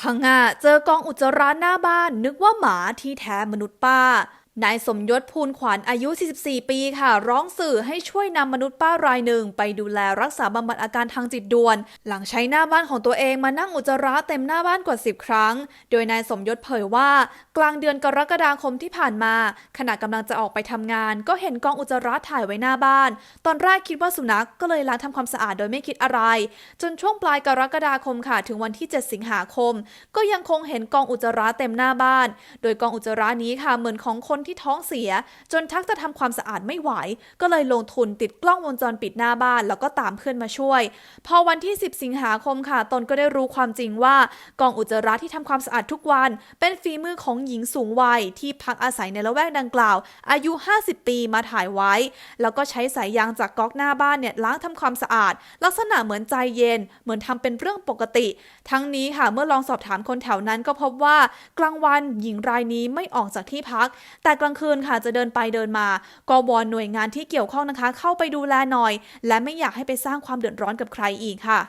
พังงะเจอกองอุจจาระหน้าบ้านนึกว่าหมาที่แท้มนุษย์ป้านายสมยศภูลขวัญอายุ 44 ปีค่ะ ร้องสื่อให้ช่วยนำมนุษย์ป้ารายหนึ่ง ไปดูแลรักษาบำบัดอาการทางจิตด่วน หลังใช้หน้าบ้านของตัวเองมานั่งอุจจาระเต็มหน้าบ้านกว่า 10 ครั้ง โดยนายสมยศเผยว่า กลางเดือนกรกฎาคมที่ผ่านมา ขณะกำลังจะออกไปทำงาน ก็เห็นกองอุจจาระถ่ายไว้หน้าบ้าน ตอนแรกคิดว่าสุนัขก็เลยล้างทำความสะอาดโดยไม่คิดอะไร จนช่วงปลายกรกฎาคมค่ะถึงวันที่ 7 สิงหาคม ก็ยังคงเห็นกองอุจจาระเต็มหน้าบ้าน โดยกองอุจจาระนี้ค่ะเหมือนของคนที่ท้องเสีย จนทักจะทำความสะอาดไม่ไหว ก็เลยลงทุนติดกล้องวงจรปิดหน้าบ้าน แล้วก็ตามเพื่อนมาช่วย พอวันที่ 10 สิงหาคมค่ะ ตนก็ได้รู้ความจริงว่ากองอุจจาระที่ทำความสะอาดทุกวัน เป็นฝีมือของหญิงสูงวัย ที่พักอาศัยในละแวกดังกล่าว อายุ 50 ปีมาถ่ายไว้ แล้วก็ใช้สายยางจากก๊อกหน้าบ้านเนี่ยล้างทำความสะอาด ลักษณะเหมือนใจเย็น เหมือนทำเป็นเรื่องปกติ ทั้งนี้ค่ะเมื่อลองสอบถามคนแถวนั้นก็พบว่ากลางวันหญิงรายนี้ไม่ออกจากที่พัก แต่แต่กลางคืนค่ะจะเดินไปเดินมา ก็วอนหน่วยงานที่เกี่ยวข้องนะคะ เข้าไปดูแลหน่อย และไม่อยากให้ไปสร้างความเดือดร้อนกับใครอีกค่ะ